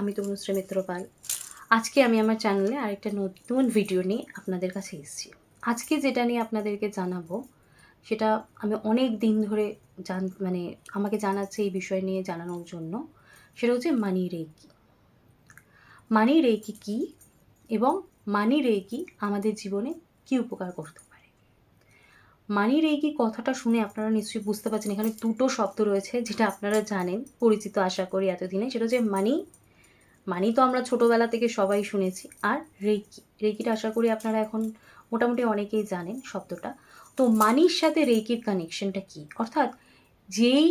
আমি তনুশ্রী মিত্র পাল আজকে আমি আমার চ্যানেলে আরেকটা নতুন ভিডিও নিয়ে আপনাদের কাছে এসেছি। আজকে যেটা নিয়ে আপনাদেরকে জানাব, সেটা আমি অনেক দিন ধরে জান মানে আমাকে জানাচ্ছে এই বিষয় নিয়ে জানানোর জন্য, সেটা হচ্ছে মানি রেকি মানি রেকি কী এবং মানি রেকি আমাদের জীবনে কী উপকার করতে পারে? মানি রেকি কথাটা শুনে আপনারা নিশ্চয়ই বুঝতে পারছেন, এখানে দুটো শব্দ রয়েছে, যেটা আপনারা জানেন, পরিচিত আশা করি এতদিনে, সেটা হচ্ছে মানি মানি তো আমরা ছোটোবেলা থেকে সবাই শুনেছি। আর রেকি রেকিটা আশা করি আপনারা এখন মোটামুটি অনেকেই জানেন শব্দটা। তো মানির সাথে রেকির কানেকশনটা কী? অর্থাৎ যেই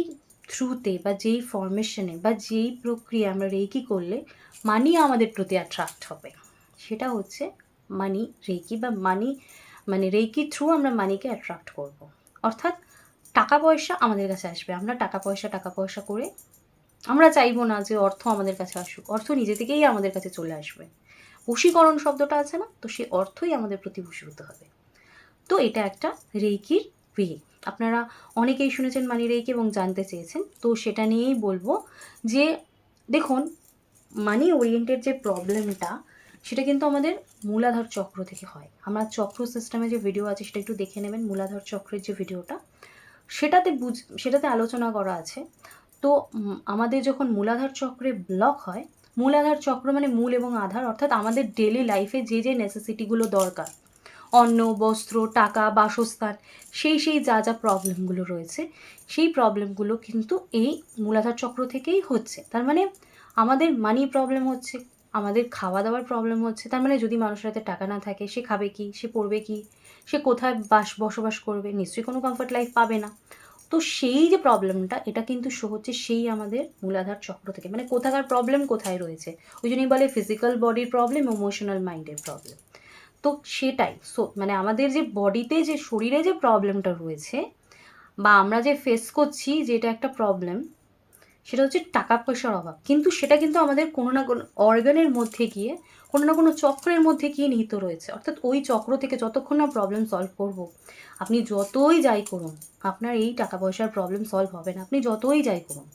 থ্রুতে বা যেই ফরমেশনে বা যেই প্রক্রিয়া আমরা রেকি করলে মানি আমাদের প্রতি অ্যাট্রাক্ট হবে। সেটা হচ্ছে মানি রেকি বা মানি মানে রেকির থ্রু আমরা মানিকে অ্যাট্রাক্ট করব। অর্থাৎ টাকা পয়সা আমাদের কাছে আসবে। আমরা টাকা পয়সা টাকা পয়সা করে আমরা চাইব না যে অর্থ আমাদের কাছে আসুক, অর্থ নিজে থেকেই আমাদের কাছে চলে আসবে। বশীকরণ শব্দটা আছে না? তো সেই অর্থই আমাদের প্রতি বশীভূত হবে। তো এটা একটা রেইকির ওয়ে আপনারা অনেকেই শুনেছেন মানি রেইকি এবং জানতে চেয়েছেন। তো সেটা নিয়েই বলব যে, দেখুন, মানি ওরিয়েন্টেড যে প্রবলেমটা, সেটা কিন্তু আমাদের মূলাধার চক্র থেকে হয়। আমরা চক্র সিস্টেমে যে ভিডিও আছে, সেটা একটু দেখে নেবেন মূলাধার চক্রের যে ভিডিওটা। সেটাতে বুঝ, সেটাতে আলোচনা করা আছে। তো আমাদের যখন মূলাধার চক্রে ব্লক হয়, মূলাধার চক্র মানে মূল এবং আধার, অর্থাৎ আমাদের ডেলি লাইফে যে যে নেসেসিটিগুলো দরকার, অন্ন, বস্ত্র, টাকা, বাসস্থান, সেই সেই যা যা প্রবলেমগুলো রয়েছে, সেই প্রবলেমগুলো কিন্তু এই মূলাধার চক্র থেকেই হচ্ছে। তার মানে আমাদের মানি প্রবলেম হচ্ছে, আমাদের খাওয়া দাওয়ার প্রবলেম হচ্ছে, তার মানে যদি মানুষের হাতে টাকা না থাকে, সে খাবে কি, সে পড়বে কি, সে কোথায় বাস, বসবাস করবে, নিশ্চয়ই কোনো কমফর্ট লাইফ পাবে না। তো সেই যে প্রবলেমটা এটা কিন্তু শো হচ্ছে সেই আমাদের মূলাধার চক্র থেকে। মানে কোথাকার প্রবলেম কোথায় রয়েছে? ওই জন্যই বলে ফিজিক্যাল বডির প্রবলেম ইমোশনাল মাইন্ডের প্রবলেম তো সেটাই। সো মানে আমাদের যে বডিতে যে শরীরে যে প্রবলেমটা রয়েছে, বা আমরা যে ফেস করছি যে এটা একটা প্রবলেম সেটা হচ্ছে টাকা পয়সার অভাব। কিন্তু সেটা কিন্তু আমাদের কোনো না কোনো অর্গানের মধ্যে গিয়ে কোনো না কোনো চক্রের মধ্যে গিয়ে নিহিত রয়েছে। অর্থাৎ ওই চক্র থেকে যতক্ষণ না প্রবলেম সলভ করব, আপনি যতই যাই করুন, আপনার এই টাকা পয়সার প্রবলেম সলভ হবে না। আপনি যতই যাই করুন,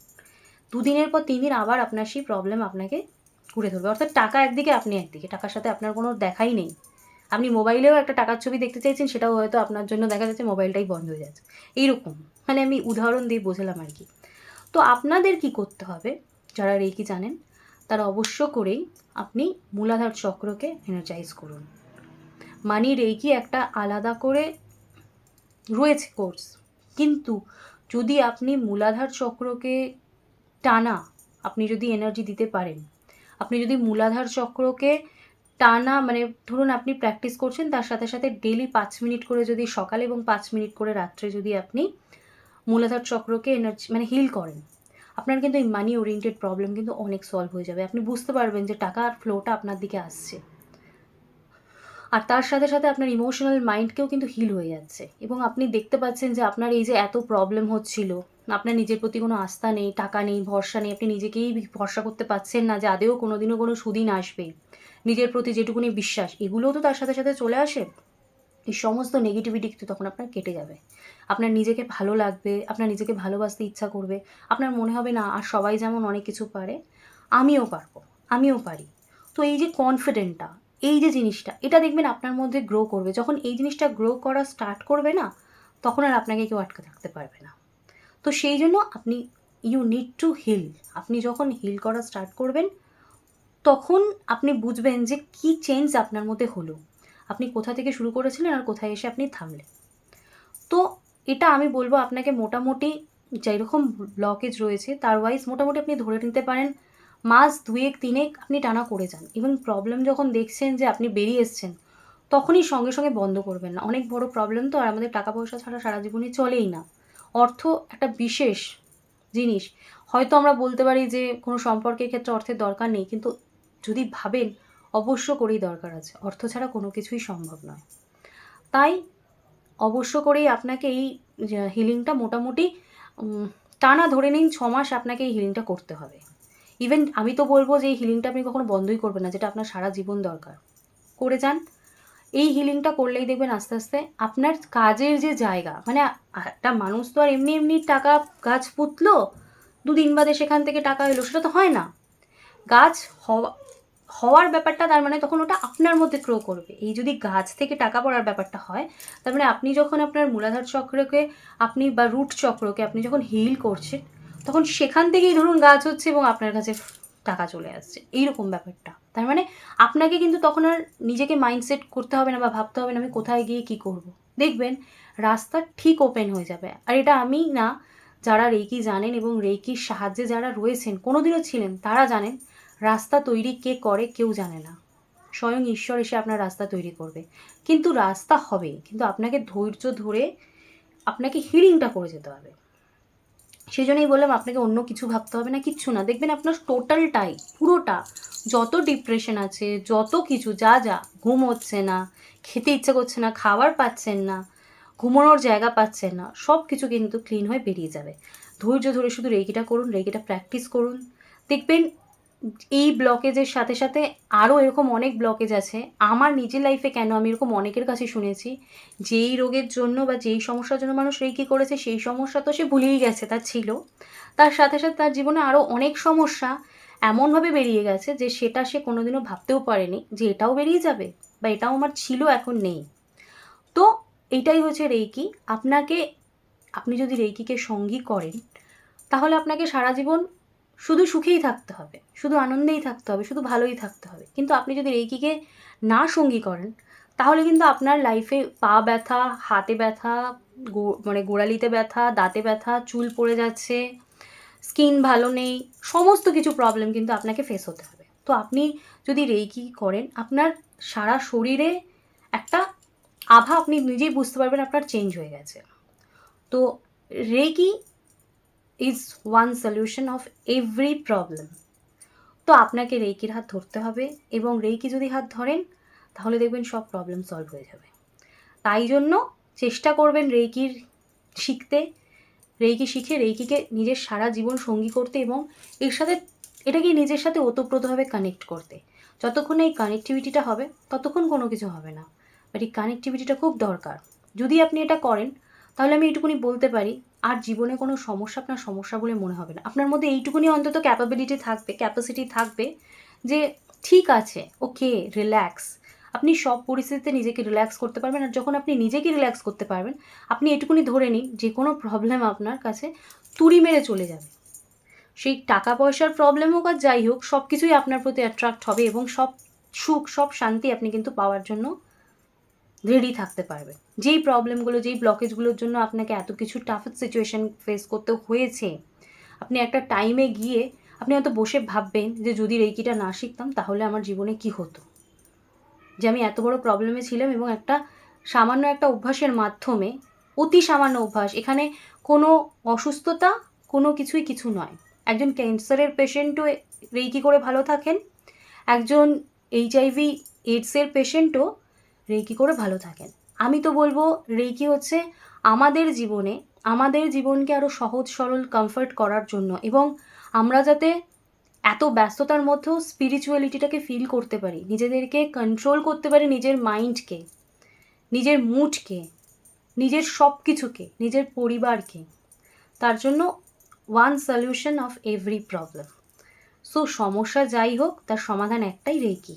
দুদিনের পর তিন দিন আবার আপনার সেই প্রবলেম আপনাকে ঘুরে ধরবে। অর্থাৎ টাকা একদিকে, আপনি একদিকে। টাকার সাথে আপনার কোনো দেখাই নেই। আপনি মোবাইলেও একটা টাকার ছবি দেখতে চাইছেন, সেটাও হয়তো আপনার জন্য দেখা যাচ্ছে মোবাইলটাই বন্ধ হয়ে যাচ্ছে। এইরকম। মানে আমি উদাহরণ দিয়ে বোঝালাম আর কি। তো আপনাদের কি করতে হবে? যারা রেকি জানেন, তারা অবশ্য করেই আপনি মূলাধার চক্রকে এনার্জাইজ করুন। মানি রেকি একটা আলাদা করে রয়েছে কোর্স কিন্তু যদি আপনি মূলাধার চক্রকে টানা, আপনি যদি এনার্জি দিতে পারেন, আপনি যদি মূলাধার চক্রকে টানা মানে ধরুন আপনি প্র্যাকটিস করছেন, তার সাথে সাথে ডেলি পাঁচ মিনিট করে যদি সকালে এবং পাঁচ মিনিট করে রাত্রে যদি আপনি মূলাধার চক্রকে এনার্জি মানে হিল করেন আপনার কিন্তু এই মানি ওরিয়েন্টেড প্রবলেম কিন্তু অনেক সলভ হয়ে যাবে। আপনি বুঝতে পারবেন যে টাকার ফ্লোটা আপনার দিকে আসছে। আর তার সাথে সাথে আপনার ইমোশনাল মাইন্ডকেও কিন্তু হিল হয়ে যাচ্ছে। এবং আপনি দেখতে পাচ্ছেন যে আপনার এই যে এত প্রবলেম হচ্ছিল, আপনার নিজের প্রতি কোনো আস্থা নেই, টাকা নেই, ভরসা নেই, আপনি নিজেকেই ভরসা করতে পারছেন না যে আদেও কোনোদিনও কোনো সুদিন আসবে। নিজের প্রতি যেটুকুনি বিশ্বাস, এগুলোও তো তার সাথে সাথে চলে আসে। এই সমস্ত নেগেটিভিটি কিন্তু তখন আপনার কেটে যাবে। আপনার নিজেকে ভালো লাগবে, আপনার নিজেকে ভালোবাসতে ইচ্ছা করবে, আপনার মনে হবে না আর সবাই যেমন অনেক কিছু পারে, আমিও পারব, আমিও পারি। তো এই যে কনফিডেন্টটা এই যে জিনিসটা, এটা দেখবেন আপনার মধ্যে গ্রো করবে। যখন এই জিনিসটা গ্রো করা স্টার্ট করবে না, তখন আর আপনাকে কেউ আটকে থাকতে পারবে না। তো সেই জন্য আপনি ইউ নিড টু হিল আপনি যখন হিল করা স্টার্ট করবেন, তখন আপনি বুঝবেন যে কি চেঞ্জ আপনার মধ্যে হলো। আপনি কোথা থেকে শুরু করেছিলেন আর কোথায় এসে আপনি থামলেন। তো এটা আমি বলব আপনাকে মোটামুটি যেরকম ব্লকেজ রয়েছে, তার ওয়াইজ মোটামুটি আপনি ধরে নিতে পারেন, মাস দুয়েক, তিনেক আপনি টানা করে যান। এবং প্রবলেম যখন দেখছেন যে আপনি বেরিয়ে এসছেন, তখনই সঙ্গে সঙ্গে বন্ধ করবেন না। অনেক বড় প্রবলেম তো, আর আমাদের টাকা পয়সা ছাড়া সারা জীবনে চলেই না। অর্থ একটা বিশেষ জিনিস। হয়তো আমরা বলতে পারি যে কোনো সম্পর্কের ক্ষেত্রে অর্থের দরকার নেই, কিন্তু যদি ভাবেন, অবশ্য করেই দরকার আছে। অর্থ ছাড়া কোনো কিছুই সম্ভব নয়। তাই অবশ্য করেই আপনাকে এই হিলিংটা মোটামুটি টানা ধরে নিন ছ মাস আপনাকে এই হিলিংটা করতে হবে। ইভেন আমি তো বলব যে, এই হিলিংটা আপনি কখনো বন্ধই করবেন না, যেটা আপনার সারা জীবন দরকার। করে যান। এই হিলিংটা করলেই দেখবেন আস্তে আস্তে আপনার কাজের যে জায়গা মানে একটা মানুষ তো আর এমনি এমনি টাকা, গাছ পুতলো, দুদিন বাদে সেখান থেকে টাকা এলো, সেটা তো হয় না। গাছ হওয়া হওয়ার ব্যাপারটা, তার মানে তখন ওটা আপনার মধ্যে গ্রো করবে। এই যদি গাছ থেকে টাকা পড়ার ব্যাপারটা হয়, তার মানে আপনি যখন আপনার মূলাধার চক্রকে আপনি বা রুট চক্রকে আপনি যখন হিল করছেন, তখন সেখান থেকেই ধরুন গাছ হচ্ছে এবং আপনার কাছে টাকা চলে আসছে। এইরকম ব্যাপারটা। তার মানে আপনাকে কিন্তু তখন আর নিজেকে মাইন্ডসেট করতে হবে না বা ভাবতে হবে না, আমি কোথায় গিয়ে কী করব। দেখবেন, রাস্তা ঠিক ওপেন হয়ে যাবে। আর এটা আমি না, যারা রেকি জানেন এবং রেকির সাহায্যে যারা রয়েছেন, কোনোদিনও ছিলেন, তারা জানেন রাস্তা তৈরি কে করে কেউ জানে না। স্বয়ং ঈশ্বর এসে আপনার রাস্তা তৈরি করবে। কিন্তু রাস্তা হবে, কিন্তু আপনাকে ধৈর্য ধরে আপনাকে হিলিংটা করে যেতে হবে। সেই জন্যই বললাম, আপনাকে অন্য কিছু ভাবতে হবে না, কিচ্ছু না। দেখবেন আপনার টোটালটাই পুরোটা, যত ডিপ্রেশন আছে, যত কিছু, যা যা, ঘুম হচ্ছে না, খেতে ইচ্ছে করছে না, খাবার পাচ্ছেন না, ঘুমানোর জায়গা পাচ্ছেন না সব কিছু কিন্তু ক্লিন হয়ে বেরিয়ে যাবে। ধৈর্য ধরে শুধু রেগিটা করুন, রেগিটা প্র্যাকটিস করুন। দেখবেন এই ব্লকেজের সাথে সাথে আরও এরকম অনেক ব্লকেজ আছে। আমার নিজের লাইফে কেন আমি এরকম অনেকের কাছে শুনেছি, যেই রোগের জন্য বা যেই সমস্যার জন্য মানুষ রেকি করেছে, সেই সমস্যা তো সে ভুলেই গেছে তার ছিল। তার সাথে সাথে তার জীবনে আরও অনেক সমস্যা এমনভাবে বেরিয়ে গেছে যে সেটা সে কোনোদিনও ভাবতেও পারেনি যে এটাও বেরিয়ে যাবে বা এটাও আমার ছিল, এখন নেই। তো এটাই হচ্ছে রেইকি। আপনাকে, আপনি যদি রেইকিকে সঙ্গী করেন, তাহলে আপনাকে সারা জীবন শুধু সুখেই থাকতে হবে, শুধু আনন্দেই থাকতে হবে, শুধু ভালোই থাকতে হবে। কিন্তু আপনি যদি রেকিকে না সঙ্গী করেন, তাহলে কিন্তু আপনার লাইফে পা ব্যথা, হাতে ব্যথা মানে গোড়ালিতে ব্যথা, দাঁতে ব্যথা, চুল পড়ে যাচ্ছে স্কিন ভালো নেই, সমস্ত কিছু প্রবলেম কিন্তু আপনাকে ফেস হতে হবে। তো আপনি যদি রেকি করেন, আপনার সারা শরীরে একটা আভা আপনি নিজেই বুঝতে পারবেন আপনার চেঞ্জ হয়ে গেছে। তো reiki is one solution of every problem তো আপনাকে রেইকির হাত ধরতে হবে এবং রেইকি যদি হাত ধরেন, তাহলে দেখবেন সব প্রবলেম সলভ হয়ে যাবে। তাই জন্য চেষ্টা করবেন রেইকির শিখতে। রেইকি শিখে, রেইকিকে নিজের সারা জীবন সঙ্গী করতে এবং এর সাথে এটাকে নিজের সাথে ওতপ্রোতভাবে কানেক্ট করতে। যতক্ষণ এই কানেক্টিভিটিটা হবে, ততক্ষণ কোনো কিছু হবে না। বাট এই কানেক্টিভিটিটা খুব দরকার। যদি আপনি এটা করেন তাহলে আমি এইটুকুনি বলতে পারি, আর জীবনে কোনো সমস্যা আপনার সমস্যা বলে মনে হবে না। আপনার মধ্যে এইটুকুনি অন্তত ক্যাপাবিলিটি থাকবে ক্যাপাসিটি থাকবে যে ঠিক আছে ওকে রিল্যাক্স আপনি সব পরিস্থিতিতে নিজেকে রিল্যাক্স করতে পারবেন, আর যখন আপনি নিজেকে রিল্যাক্স করতে পারবেন, আপনি এটুকুনি ধরে নিন যে কোনো প্রবলেম আপনার কাছে তুড়ি মেরে চলে যাবে। সেই টাকা পয়সার প্রবলেম হোক আর যাই হোক সব কিছুই আপনার প্রতি অ্যাট্রাক্ট হবে এবং সব সুখ, সব শান্তি আপনি কিন্তু পাওয়ার জন্য রেডি থাকতে পারবেন যেই প্রবলেমগুলো যেই ব্লকেজগুলোর জন্য আপনাকে এত কিছু টাফ সিচুয়েশান ফেস করতে হয়েছে, আপনি একটা টাইমে গিয়ে আপনি হয়তো বসে ভাববেন যে যদি রেকিটা না শিখতাম তাহলে আমার জীবনে কি হতো? যে আমি এত বড় প্রবলেমে ছিলাম এবং একটা সামান্য একটা অভ্যাসের মাধ্যমে, অতি সামান্য অভ্যাস, এখানে কোনো অসুস্থতা কোনো কিছুই কিছু নয়। একজন ক্যান্সারের পেশেন্টও রেইকি করে ভালো থাকেন, একজন এইচআইভি এইডসের পেশেন্টও রেইকি করে ভালো থাকেন। আমি তো বলব, রেইকি হচ্ছে আমাদের জীবনে, আমাদের জীবনকে আরও সহজ, সরল কমফর্ট করার জন্য এবং আমরা যাতে এত ব্যস্ততার মধ্যেও স্পিরিচুয়ালিটিটাকে ফিল করতে পারি, নিজেদেরকে কন্ট্রোল করতে পারি নিজের মাইন্ডকে নিজের মুডকে নিজের সব কিছুকে নিজের পরিবারকে। তার জন্য one solution of every problem so সমস্যা যাই হোক, তার সমাধান একটাই রেকি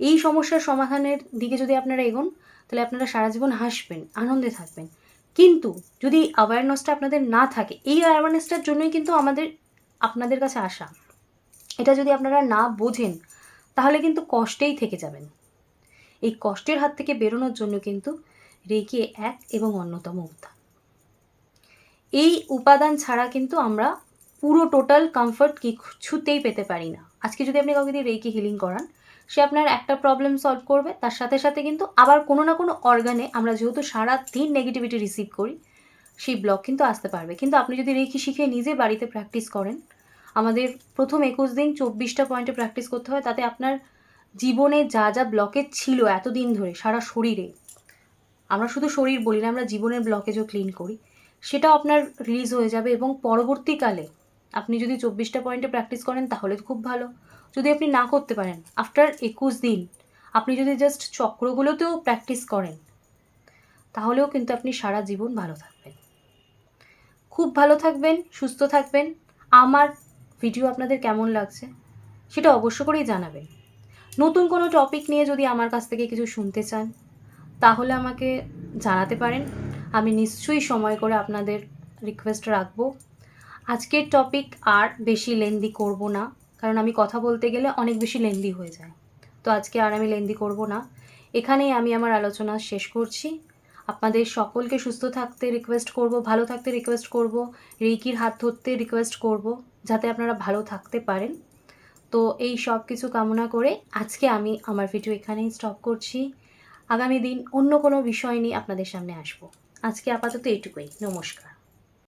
এই সমস্যার সমাধানের দিকে যদি আপনারা এগোন, তাহলে আপনারা সারা জীবন হাসবেন, আনন্দে থাকবেন। কিন্তু যদি অ্যাওয়ারনেসটা আপনাদের না থাকে, এই অ্যাওয়ারনেসটার জন্যই কিন্তু আমাদের, আপনাদের কাছে আসা। এটা যদি আপনারা না বোঝেন, তাহলে কিন্তু কষ্টেই থেকে যাবেন। এই কষ্টের হাত থেকে বেরোনোর জন্য কিন্তু রেকি এক এবং অন্যতম উপাদান এই উপাদান ছাড়া কিন্তু আমরা পুরো টোটাল কমফর্ট কিছুতেই পেতে পারি না। আজকে যদি আপনি কাউকে দিয়ে রেকি হিলিং করান সে আপনার একটা প্রবলেম সলভ করবে, তার সাথে সাথে কিন্তু আবার কোনো না কোনো অর্গানে আমরা যেহেতু সারা দিন নেগেটিভিটি রিসিভ করি, সেই ব্লক কিন্তু আসতে পারবে। কিন্তু আপনি যদি রেখি শিখে নিজে বাড়িতে প্র্যাকটিস করেন, আমাদের প্রথম একুশ দিন চব্বিশটা পয়েন্টে প্র্যাকটিস করতে হয়, তাতে আপনার জীবনে যা যা ব্লকেজ ছিল এতদিন ধরে, সারা শরীরে, আমরা শুধু শরীর বলি না, আমরা জীবনের ব্লকেজও ক্লিন করি, সেটাও আপনার রিলিজ হয়ে যাবে এবং পরবর্তীকালে আপনি যদি চব্বিশটা পয়েন্টে প্র্যাকটিস করেন, তাহলে খুব ভালো। যদি আপনি না করতে পারেন আফটার একুশ দিন, আপনি যদি জাস্ট চক্রগুলোতেও প্র্যাকটিস করেন, তাহলেও কিন্তু আপনি সারা জীবন ভালো থাকবেন। খুব ভালো থাকবেন, সুস্থ থাকবেন। আমার ভিডিও আপনাদের কেমন লাগছে, সেটা অবশ্য করেই জানাবেন। নতুন কোনো টপিক নিয়ে যদি আমার কাছ থেকে কিছু শুনতে চান, তাহলে আমাকে জানাতে পারেন। আমি নিশ্চয়ই সময় করে আপনাদের রিকোয়েস্ট রাখব। আজকের টপিক আর বেশি লেন্দি করব না, কারণ আমি কথা বলতে গেলে অনেক বেশি লেন্দি হয়ে যায়। তো আজকে আর আমি লেন্দি করব না। এখানেই আমি আমার আলোচনা শেষ করছি। আপনাদের সকলকে সুস্থ থাকতে রিকোয়েস্ট করব, ভালো থাকতে রিকোয়েস্ট করব, রিকির হাত ধরতে রিকোয়েস্ট করব, যাতে আপনারা ভালো থাকতে পারেন। তো এই সব কিছু কামনা করে আজকে আমি আমার ভিডিও এখানেই স্টপ করছি। আগামী দিন অন্য কোনো বিষয় নিয়ে আপনাদের সামনে আসব। আজকে আপাতত এটুকুই নমস্কার।